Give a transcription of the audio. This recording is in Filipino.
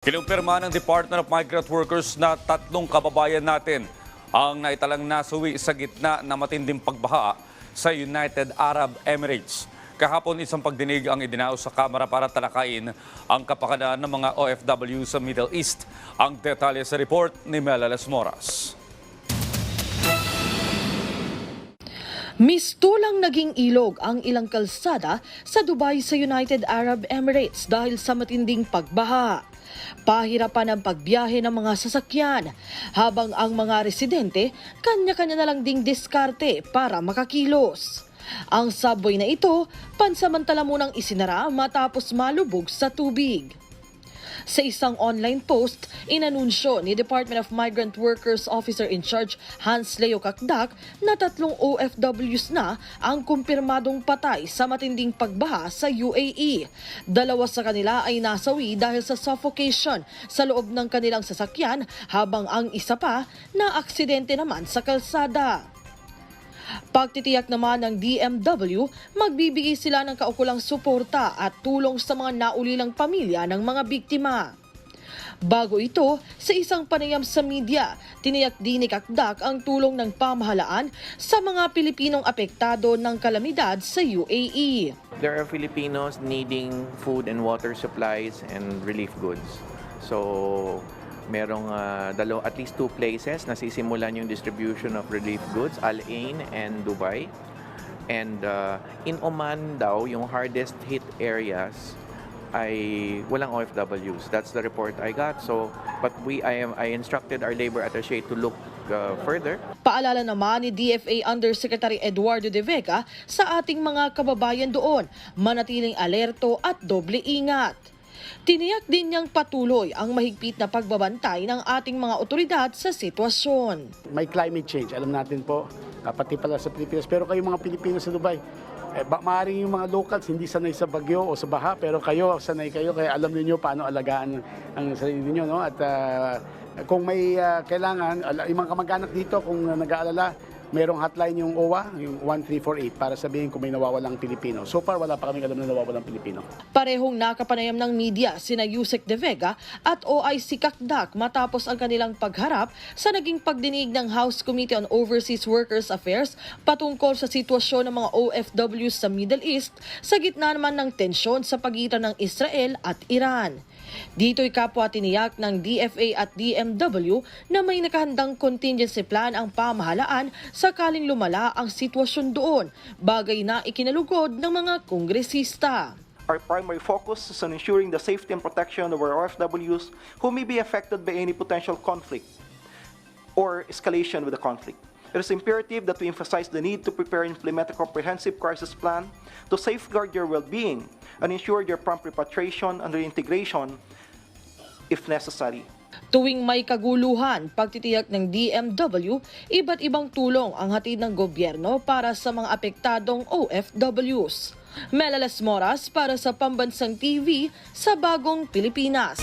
Kinumpirma ng Department of Migrant Workers na tatlong kababayan natin ang naitalang nasuwi sa gitna na matinding pagbaha sa United Arab Emirates. Kahapon isang pagdinig ang idinaos sa Kamara para talakayin ang kapakanan ng mga OFW sa Middle East. Ang detalye sa report ni Melales Moras. Mistulang naging ilog ang ilang kalsada sa Dubai sa United Arab Emirates dahil sa matinding pagbaha. Pahirapan ang pagbiyahe ng mga sasakyan habang ang mga residente kanya-kanya na lang ding diskarte para makakilos. Ang subway na ito pansamantala munang isinara matapos malubog sa tubig. Sa isang online post, inanunsyo ni Department of Migrant Workers Officer in Charge Hans Leo Kakdak na tatlong OFWs na ang kumpirmadong patay sa matinding pagbaha sa UAE. Dalawa sa kanila ay nasawi dahil sa suffocation sa loob ng kanilang sasakyan habang ang isa pa na aksidente naman sa kalsada. Pagtitiyak naman ng DMW, magbibigay sila ng kaukulang suporta at tulong sa mga naulilang pamilya ng mga biktima. Bago ito, sa isang panayam sa media, tiniyak din ni Kakdak ang tulong ng pamahalaan sa mga Pilipinong apektado ng kalamidad sa. UAE. There are Filipinos needing food and water supplies and relief goods. So, merong ah, dalaw at least two places na sisimulan yung distribution of relief goods, Al Ain and Dubai. And ah, in Oman daw, yung hardest hit areas ay walang OFWs. That's the report I got. So, but we I am I instructed our labor attaché to look ah, further Paalala naman ni DFA Undersecretary Eduardo De Vega sa ating mga kababayan doon, manatiling alerto at doble ingat. Tiniyak din niyang patuloy ang mahigpit na pagbabantay ng ating mga otoridad sa sitwasyon. may climate change. Alam natin po, ah, pati pala sa Pilipinas. Pero kayo mga Pilipino sa Dubai, eh, ba, maaaring yung mga locals hindi sanay sa bagyo o sa baha, pero kayo, sanay kayo, kaya alam niyo paano alagaan ang sarili niyo no? At ah, kung may ah, kailangan, yung mga kamag-anak dito, kung nag-aalala, merong hotline yung OWA, yung 1348, para sabihin kung may nawawalang Pilipino. So far, wala pa kaming alam na nawawalang Pilipino. Parehong nakapanayam ng media sina Yusek De Vega at OIC Kakdak matapos ang kanilang pagharap sa naging pagdinig ng House Committee on Overseas Workers Affairs patungkol sa sitwasyon ng mga OFWs sa Middle East sa gitna naman ng tensyon sa pagitan ng Israel at Iran. Dito'y kapwa tiniyak ng DFA at DMW na may nakahandang contingency plan ang pamahalaan sakaling lumala ang sitwasyon doon, bagay na ikinalugod ng mga kongresista. Our primary focus is on ensuring the safety and protection of our OFWs who may be affected by any potential conflict or escalation with the conflict. It is imperative that we emphasize the need to prepare and implement a comprehensive crisis plan to safeguard your well-being and ensure your prompt repatriation and reintegration if necessary. Tuwing may kaguluhan, pagtitiyak ng DMW, iba't ibang tulong ang hatid ng gobyerno para sa mga apektadong OFWs. Melales Moras para sa Pambansang TV sa Bagong Pilipinas.